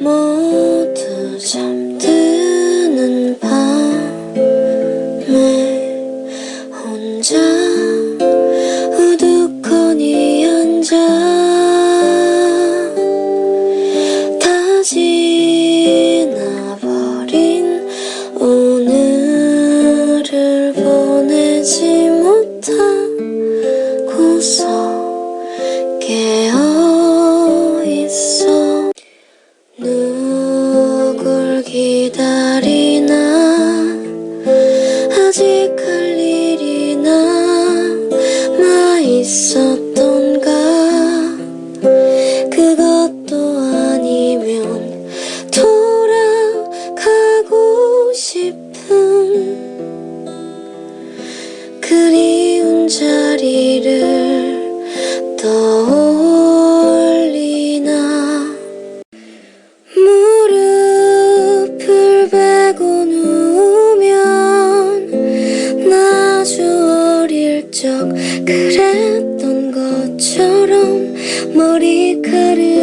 모두 잠드는 밤에 혼자 우두커니 앉아 다 지나버린 오늘을 보내지 못하 아직 할 일이 남아 있었던가? 그것도 아니면 돌아가고 싶은 그리운 자리를 떠 슬쩍 그랬던 것처럼 머리카락